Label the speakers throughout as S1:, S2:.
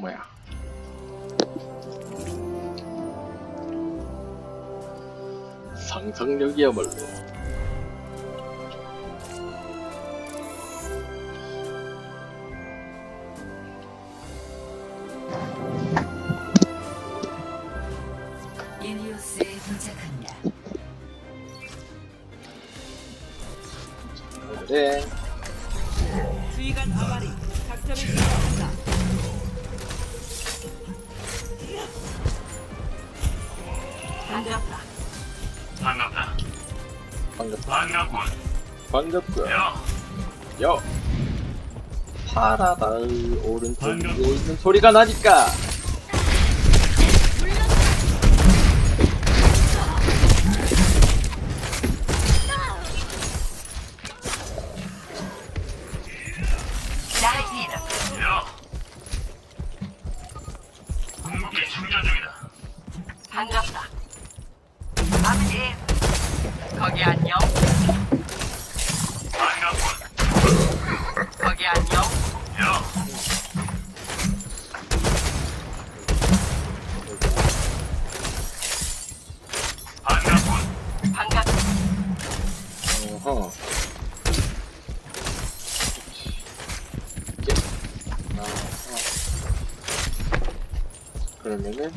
S1: 뭐야? 상상력이야말로 파라다 오른쪽에
S2: 반갑-
S1: 있는 소리가 나니까 그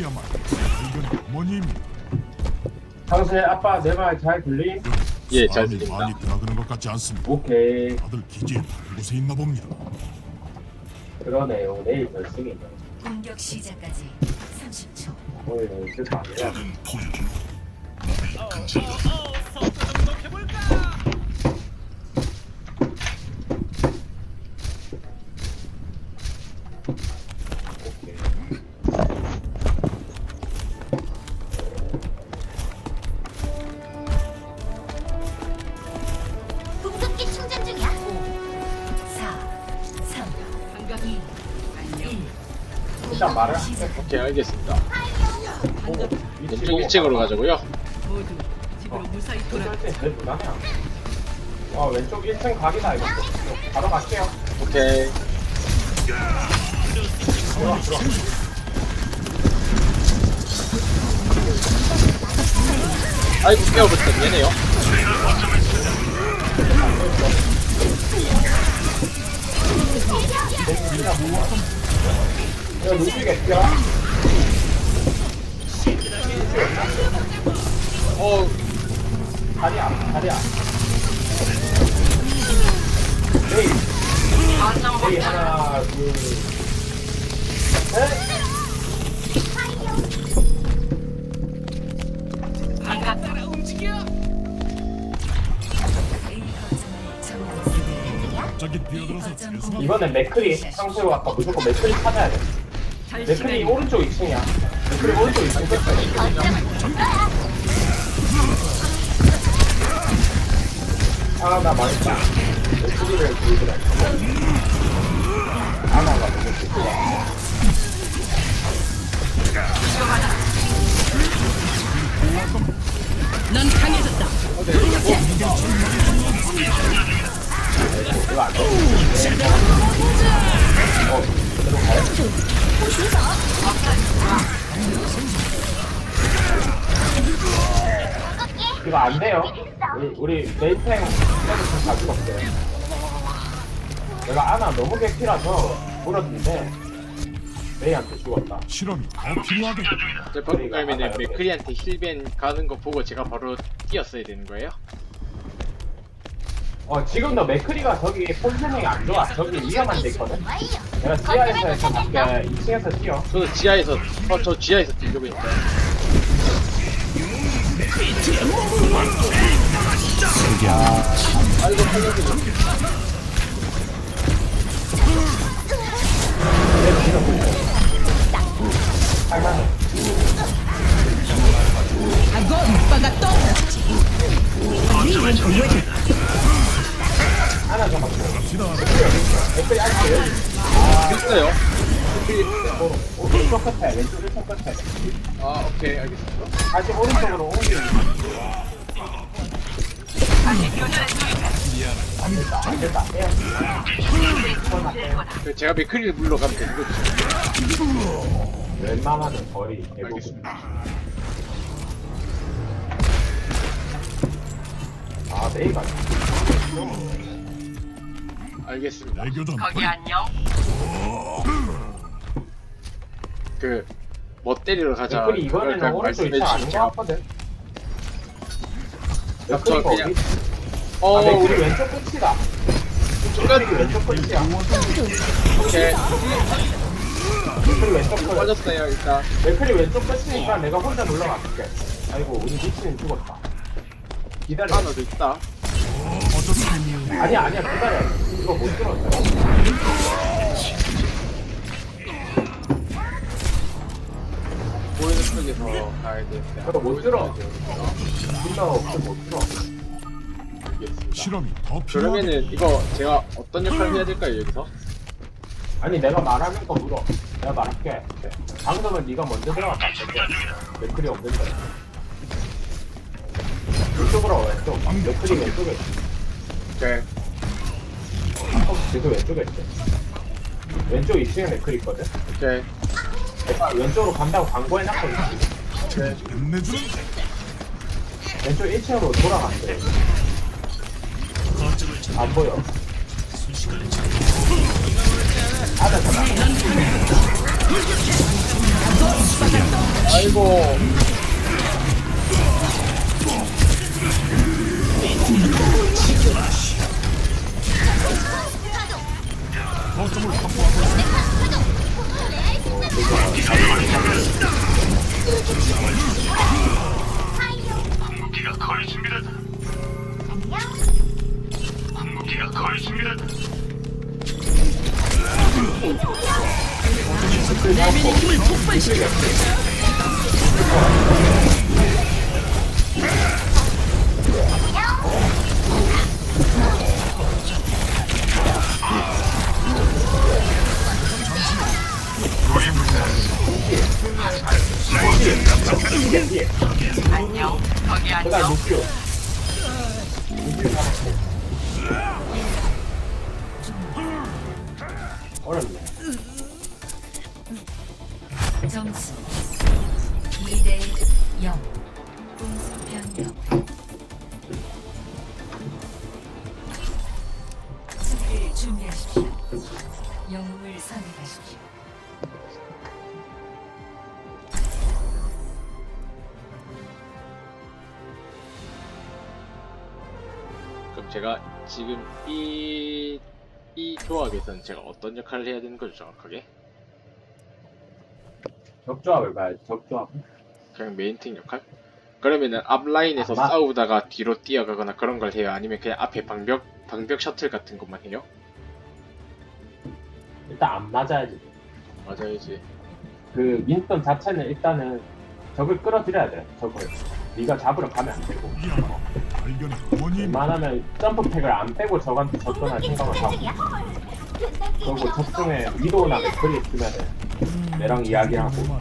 S3: 상상력이야말로 이건 어머니입니다.
S4: 당신의 아빠 내 말 잘 들리?
S1: 예, 잘 들립니다.
S3: 많이 드나드는 것 같지 않습니다.
S4: 오케이
S3: 다들 기지에 다른 곳에 있나 봅니다.
S4: 그러네요 내일 결승이네
S5: 공격 시작까지 30초.
S4: 오늘 연습 아니야
S5: 공격기
S4: 말을
S5: 시작.
S1: 오케이 알겠습니다. 왼쪽 1층으로 가자고요
S6: 모두 집으로 무사히 돌아.
S4: 때 제일 부담이야 어 왼쪽 1층 각이다 이거 바로 갈게요
S1: 오케이
S4: 들어와 들어와
S1: 아이고 깨워버렸다 얘네요
S4: 이거 루시가 없야
S1: 어
S4: 다리야 다리야 에이 에이 하나 둘셋 이번엔 맥크리 상수로 아까 무조건 맥크리 찾아야 돼 맥크리 오른쪽 2층이야. 맥크리 오른쪽 2층 끝에 아나 망했다. 맥크리를 들고 아나가 좋 이거 안 돼요. 우리, 우리 메이탱 좀 가지고 없어요. 내가 아나 너무 개피라서 물었는데 메이한테 죽었다.
S3: 실험이 더 필요하겠다.
S1: 저 방금 가면은 맥크리한테 힐벤 가는 거 보고 제가 바로 뛰었어야 되는 거예요?
S4: 어 지금도 맥크리가 저기 포지셔닝이 안 좋아. 저기 위험한 데 있거든. 내가 지하에서 해서 밖에 2층에서 뛰어.
S1: 저도 지하에서 어 저 지하에서 뛰려고 했어요. 아이고 살려주고
S4: 내가 밀어보고 있어. 할만해.
S1: 어,
S4: 오른쪽 끝에, 왼쪽 1층 끝에.
S1: 아 오케이 알겠습니다.
S4: 다시 오른쪽으로 옮기는 안 됐다, 안 됐다. 빼야
S1: 그 제가 맥크리를 물러가면 되는 거죠.
S4: 웬만하면 거의 대부분.
S1: 알겠습니다.
S4: 아, 메이가.
S1: 알겠습니다.
S3: 애교전
S1: 그뭐 때리러 가자.
S4: 맥크리 이번에는
S1: 그걸
S4: 오른쪽
S1: 말씀해
S4: 2층 아닌 것
S1: 주시죠.
S4: 같거든.
S1: 저
S4: 맥크리가
S1: 그냥
S4: 어디?
S1: 어
S4: 아,
S1: 우리
S4: 왼쪽 끝이다. 맥크리 왼쪽 끝이야.
S1: 오케이
S4: 맥크리 왼쪽 끝.
S1: 빠졌어요 일단.
S4: 맥크리 왼쪽 끝이니까 내가 혼자 놀러 갈게. 아이고, 우리 미친이 죽었다. 기다려.
S1: 하나도 있다.
S4: 아니야, 아니야, 기다려. 이거 못 들었어.
S1: 쪽에서 가야 돼.
S4: 못 들어. 진짜 없으면 못 들어.
S1: 알겠습니다.
S3: 실험이 더 필요하겠다.
S1: 그러면은 이거 제가 어떤 역할을 해야 될까요 여기서?
S4: 아니 내가 말하는 거 물어. 내가 말할게. 방금은 네가 먼저 들어갔다. 맥클이 없는데. 이쪽으로 와, 왼쪽. 맥클이 왼쪽에 있어.
S1: 오케이.
S4: 어, 계속 왼쪽에 있어. 왼쪽 2층에 맥클이 있거든.
S1: 오케이.
S4: 내가 왼쪽으로 간다고 광고해놨거든.
S3: 끝내주는
S4: 왼쪽 1층으로 돌아간대. 안 보여. 잡아.
S1: 아이고. 지금 이, 이 조합에서는 제가 어떤 역할을 해야 되는 거죠, 정확하게?
S4: 적조합을 봐야지. 적조합.
S1: 그냥 메인팅 역할? 그러면은 앞라인에서
S4: 아마-
S1: 싸우다가 뒤로 뛰어가거나 그런 걸 해요? 아니면 그냥 앞에 방벽, 방벽 셔틀 같은 것만 해요?
S4: 일단 안 맞아야지.
S1: 맞아야지.
S4: 그 윈스턴 자체는 일단은 적을 끌어들여야 돼. 적을. 네가 잡으러 가면 안 되고. 웬만하면 점프팩을 안 빼고 적한테 접근할 생각을 하고. 그리고 적중에 위도나 맥클이 있으면은 내랑 이야기하고.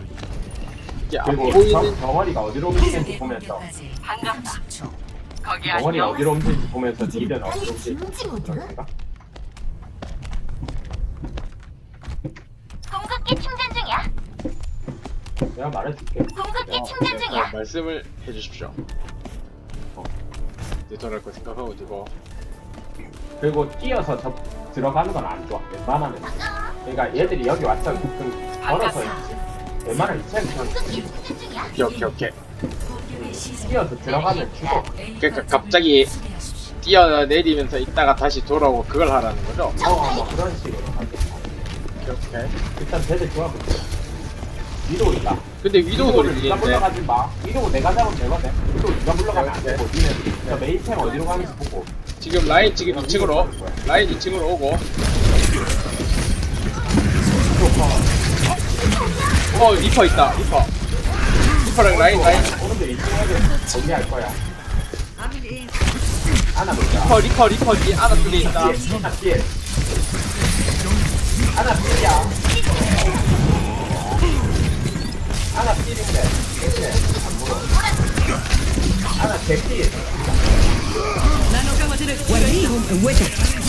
S4: 그리고 적 덩어리가 어디로 움직이는지 보면서
S5: 반갑다.
S4: 덩어리 어디로 움직이는지 보면서 니는 어디로 움직이는지 그런 생각?
S5: 공급기 충전.
S4: 내가 말해줄게.
S5: 공급기
S1: 어,
S5: 충전
S1: 네,
S5: 중이야.
S1: 어, 말씀을 해주십시오. 내전할 거 생각하고 두고
S4: 그리고 뛰어서 접 들어가는 건 안 좋아. 웬만하면. 그러니까 얘들이 여기 왔다 좀 걸어서 있지. 웬만하면
S5: 충전 중이야.
S1: 오케이 오케이 오케이.
S4: 뛰어서 들어가면 죽어.
S1: 그러니까 갑자기 뛰어내리면서 있다가 다시 돌아오고 그걸 하라는 거죠?
S4: 어, 뭐 그런 식으로.
S1: 오케이 오케이.
S4: 일단 쟤들 좋아 보여. 위도 있다.
S1: 근데 위도우
S4: 위도우를 네가 물러가지 마. 위도우 내가 잡으면 되거든. 위도우 네가 물러가면 안 되고 니는 저 메인템 어디로 가는지 보고.
S1: 지금 라인 지금 2층으로 라인 2층으로 오고 어 리퍼 있다 리퍼 리퍼랑 라인 라인
S4: 오른쪽 2층에 정리할 거야. 하나 보자.
S1: 리퍼 리퍼 리퍼 뒤에 아나 쪽에 있다
S4: 하나 피야. Thank you.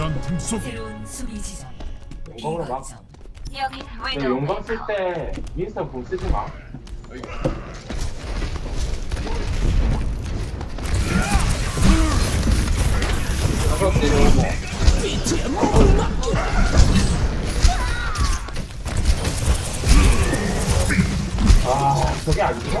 S3: 거대한 틈 속.
S5: 새로운 수비 지점.
S4: 용광으로 막.
S5: 여기
S4: 용광 쓸때 윈스턴 공 쓰지 마. 아, 저게 안 죽어?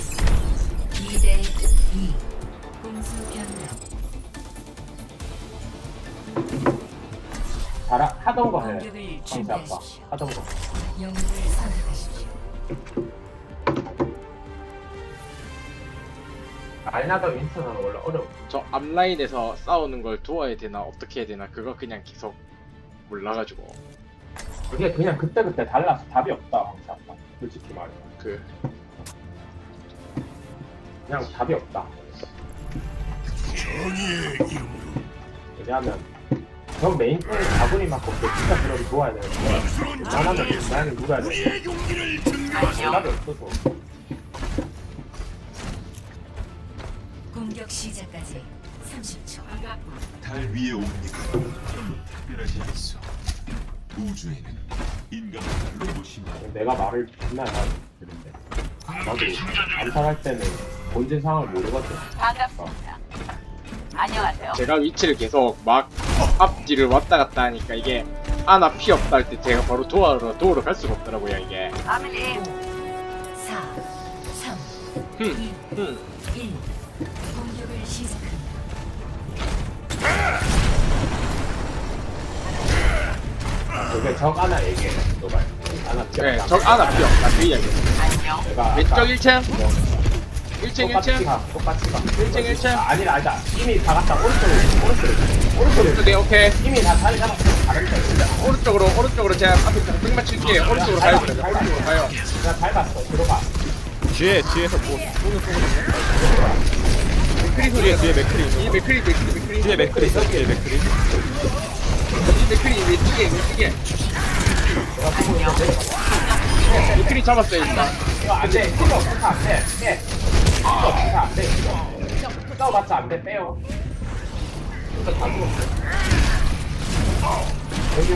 S5: 2. 공수 변경.
S4: 잘하, 하던 거 해.
S5: 공격을
S4: 황새 아빠. 하던 거.
S5: 영웅을 선택하십시오.
S4: 라인하던 윈스턴은 원래 어려워.
S1: 저 앞라인에서 싸우는 걸 도와야 되나 어떻게 해야 되나 그거 그냥 계속 몰라가지고
S4: 그게 그냥 그때 그때 달라서 답이 없다, 황새 아빠. 솔직히 말해.
S1: 그
S4: 그냥 답이 없다.
S3: 정의의 이름으로.
S4: 왜냐하면 저 메인템 자본이 맞고 그 진짜 그러기 좋아야 되는데 웬만하면 웬만하면 누가야 돼.
S3: 우리의 용기를 증명하자.
S4: 답이 없어서.
S5: 공격 시작까지 30초.
S7: 달 위에 옵니다. 특별하지 않소. 우주에는 인간과 로봇이
S4: 내가 말을 맨날 하는데 나도 암살할 때는 본진 상황을 모르거든.
S5: 반갑습니다. 안녕하세요.
S1: 제가 위치를 계속 막 앞뒤를 왔다 갔다 하니까 이게 아나 피 없다 할 때 제가 바로 도와러 도우러 갈 수가 없더라고요 이게
S5: 4, 3,
S1: 흠, 흠.
S5: 1. 공격을 시작합니다.
S4: 그게 적 하나 얘기해. 너가 하나
S1: 네, 저 아나 피 없다 그 이야기
S4: 내가
S1: 왼쪽
S4: 아까
S1: 1층
S4: 뭐
S1: 1층
S4: 똑같이
S1: 1층
S4: 가, 똑같이 가.
S1: 1층 1층
S4: 아, 아니다, 아니다. 이미 다 갔다. 오른쪽으로, 오른쪽으로, 오른쪽으로.
S1: 오케이 오케이
S4: 이미 다 자리 잡았어. 다른데.
S1: 오른쪽으로 오른쪽으로 제가 앞에 벽 맞출게요 오른쪽으로 가요 오른쪽으로 가요
S4: 그냥 밟았어. 들어가.
S8: 뒤에 뒤에서 뭐 맥크리 소리야 뒤에 맥크리
S1: 이 맥크리 맥크리 맥크리
S8: 뒤에 맥크리 있어 뒤에 맥크리
S1: 이 맥크리 왼쪽에 왼쪽에 맥크리 잡았어요 일단
S4: 이거 안 돼. 필요 없어. 안 돼. 빼. 필요 없어. 안 돼. 필요. 싸워봤자 안 돼. 빼요. 이거 다 죽었어. 여기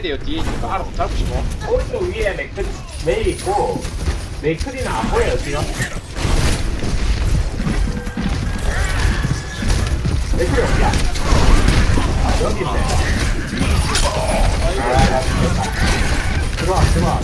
S1: 돼요 뒤에 있으니까 알아서 잡으시고
S4: 오른쪽 위에 맥크 메이 있고 메이크리는 안 보여요 지금. 아, 여기 있네. 아. 들어와, 들어와.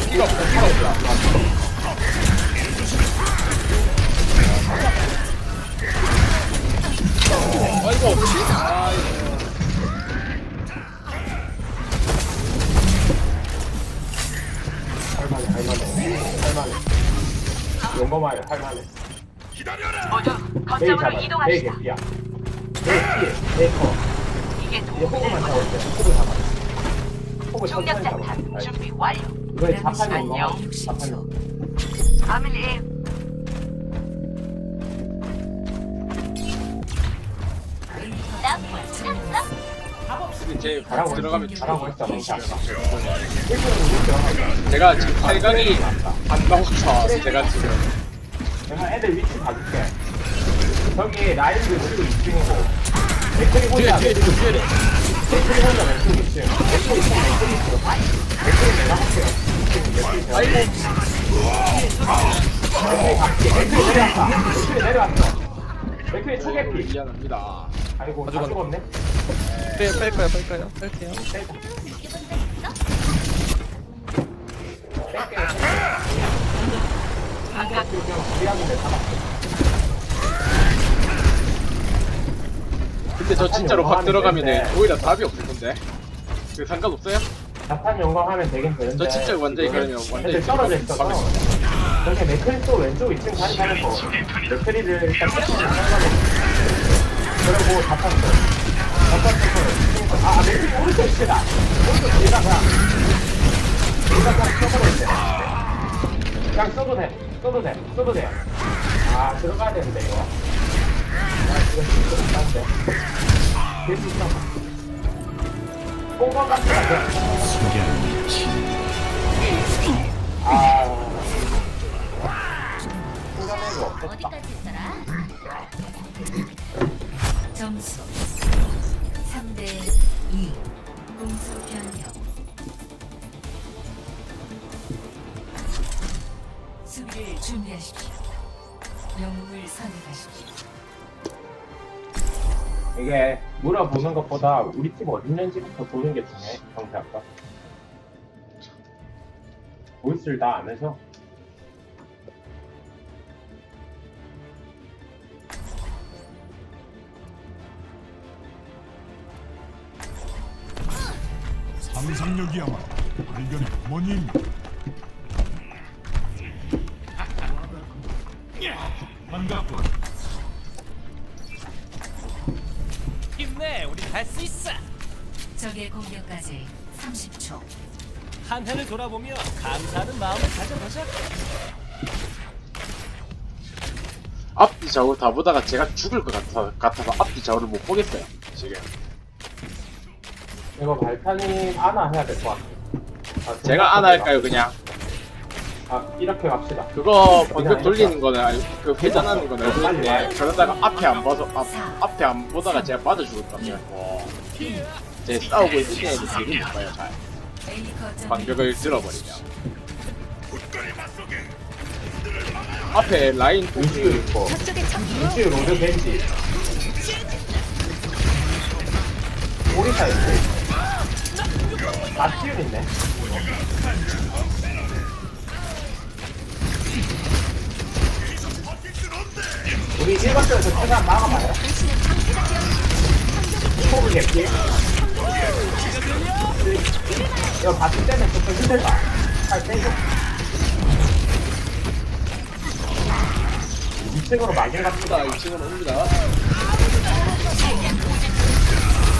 S4: 할만해, 할만해. 할만해. 용검하여 할만해. 메이 잡아. 메이 개피야. 메이 피해. 메이 커. 이제 호구만 잡을 때. 호구 잡아. 호구 천천히 잡아. 준비 완료. 이번에 자판 용검. 자판 용검.
S1: 지금 제
S4: 잘하고
S1: 들어가면
S4: 있어. 잘하고 있어. 멍치 아까.
S1: 제가 지금 팔각이 안 나와서 제가 지금
S4: 내가 애들 위치 봐줄게. 저기 라인들 그리고 2층이고 맥클이 혼자
S8: 뒤에 뒤에 뒤에
S4: 맥클이 혼자 왼쪽 2층. 맥클이 있으면 맥클이 있어. 맥클이 내가 할게요. 맥클이 제가
S1: 아이고
S4: 맥클이 갈게. 맥클이 내려왔다. 맥클이 내려왔어. 맥클이 초계피.
S1: 미안합니다
S4: 아이고 다 죽었네.
S8: 빼 뺄까요 뺄까요 뺄게요
S4: 뺄게. 미안한데 잡았어.
S1: 근데 저 진짜로 뭐박
S4: 하는데?
S1: 들어가면은 오히려 답이 없을 건데 그 상관없어요?
S4: 자판 영광하면 되긴 되는데.
S1: 저 진짜 완전히 그러면 완전히
S4: 애들 떨어져 있어서.
S1: 가면
S4: 저렇게 맥크리 또 왼쪽 2층 자리 잡고 맥크리를 일단 패스를 상관없어. 그리고 자판 또. 자판 또. 아, 맥크리 오른쪽 2층이다. 오른쪽 뒤에다 그냥. 뒤에다 그냥 써버려 있대. 그냥 써도 돼. 써도 돼. 써도 돼. 아, 들어가야 되는데, 이거. 어. 꽁꽁 같은 거 같아. 아. 순간에도 없었다.
S5: 어디까지 있더라? 점수 3대 2 공수 변경 수비를 준비하십시오 영웅을 선택하십시오
S4: 이게 물어보는 것보다 우리 팀 어디 있는지부터 보는 게 중요해, 경태 아까. 보이스를 다 안 해서.
S3: 상상력이야말로 발견의 어머
S9: 한 해를 돌아보며 감사하는 마음을 가져보자.
S1: 앞뒤 좌우 다 보다가 제가 죽을 것 같아, 같아서 앞뒤 좌우를 못 보겠어요 지금
S4: 이거 발탄이 안아 해야 될 것 같아. 아,
S1: 제가 안 할까요 그냥
S4: 아, 이렇게 갑시다.
S1: 그거 번쩍 돌리는 거는 아니 그 회전하는 거는 있는데 그러다가 앞에 안 봐서 앞, 앞에 안 보다가 제가 맞아 죽을 것 같아요 제 싸우고 있는 시간에도 되게 못 봐요 잘 방벽을 들어버리면 앞에 라인
S4: 루시우 있고. 루시우 로드 벤지. 오리사 있고. 아, 티운 있네. 우리 1번쪽에서 최대한 막아봐요. 포그 개피. 이거 봤을 때는 조금 힘들다. 잘 빼고. 2층으로 마중 갑시다.
S8: 2층으로 옵니다.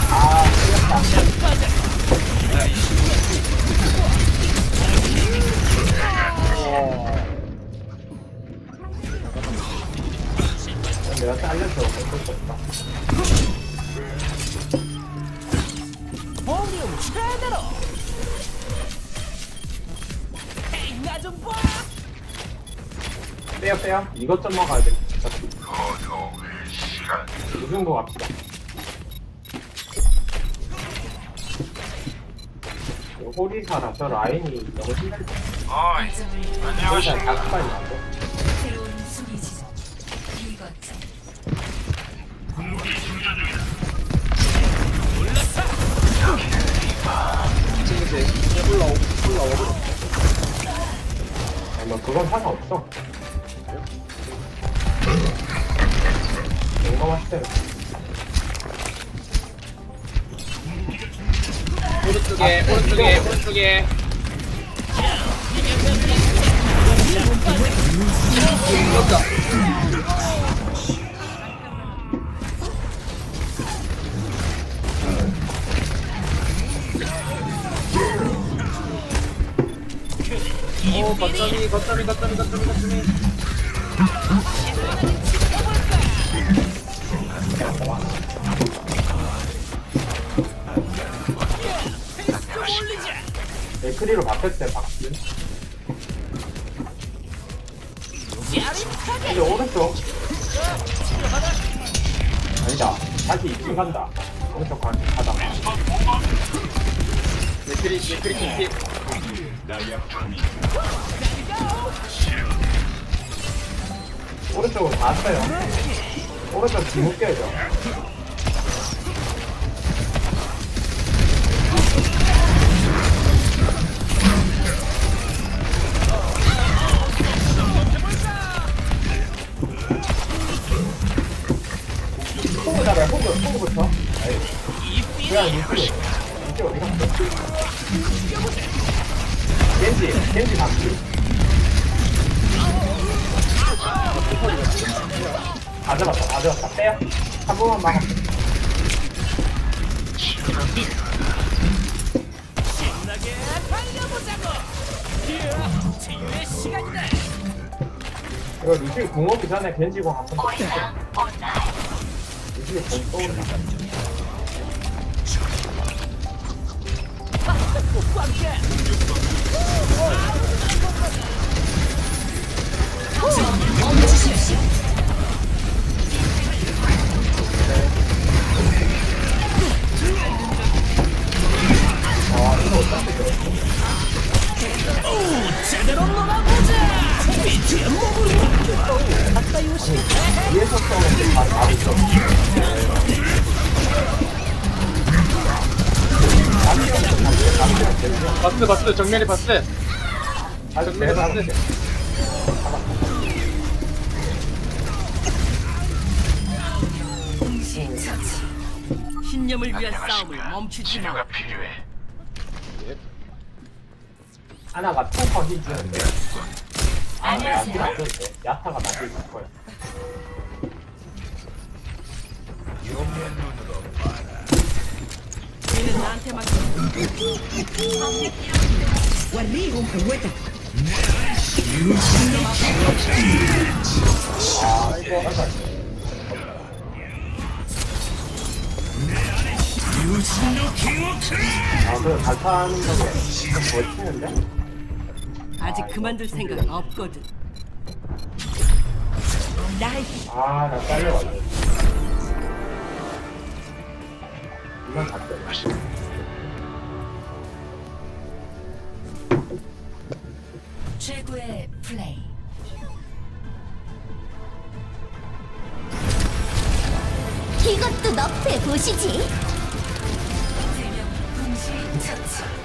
S4: 아, 빼요, 빼요. 이것 좀 먹어야 돼. 이 정도 갑시다. 이거 호리사라서 라인이 너무 힘들 때. 호리사 작가이 안 돼.
S5: 새로운 수비 지점.
S8: 지금 이제 올라오, 올라오고.
S4: 아니, 뭐 그건 상관없어.
S1: 오른쪽에 오른쪽에 오른쪽에
S8: 오, 거점이, 거점이, 거점이, 거점이, 거점이.
S4: 크리로 때 박스. 이제 오른쪽. 아니다. 다시 2층 간다. 오른쪽 가, 가다가.
S1: 맥크리 맥크리 킹
S4: 오른쪽으로 다 왔어요. 오른쪽 뒤못 껴야죠. 어디 갔어? 겐지, 겐지. 다 잡았다, 다 잡았다. 한 번만 막아. 이거 루시 궁 오기 전에 겐지공 한번 더 치죠. 루시 공 떠오른다.
S9: 제대로 놀아보
S1: 바스 바스 정면에 바스
S4: 아주
S1: 정면에.
S5: 동시 처치.
S6: 신념을 위한 싸움을 멈추지 마.
S4: 하나가 투퍼 힘 주는데. 아, 나한테 안 주는데. 야타가 줄 거야. 아, 이거 하자.
S6: 아직 그만둘 생각 없거든. 나이
S4: 아, 나 잘려가지고. 이건 다 돼.
S5: 최고의 플레이. 이것도 너프해 보시지. 동시 처치.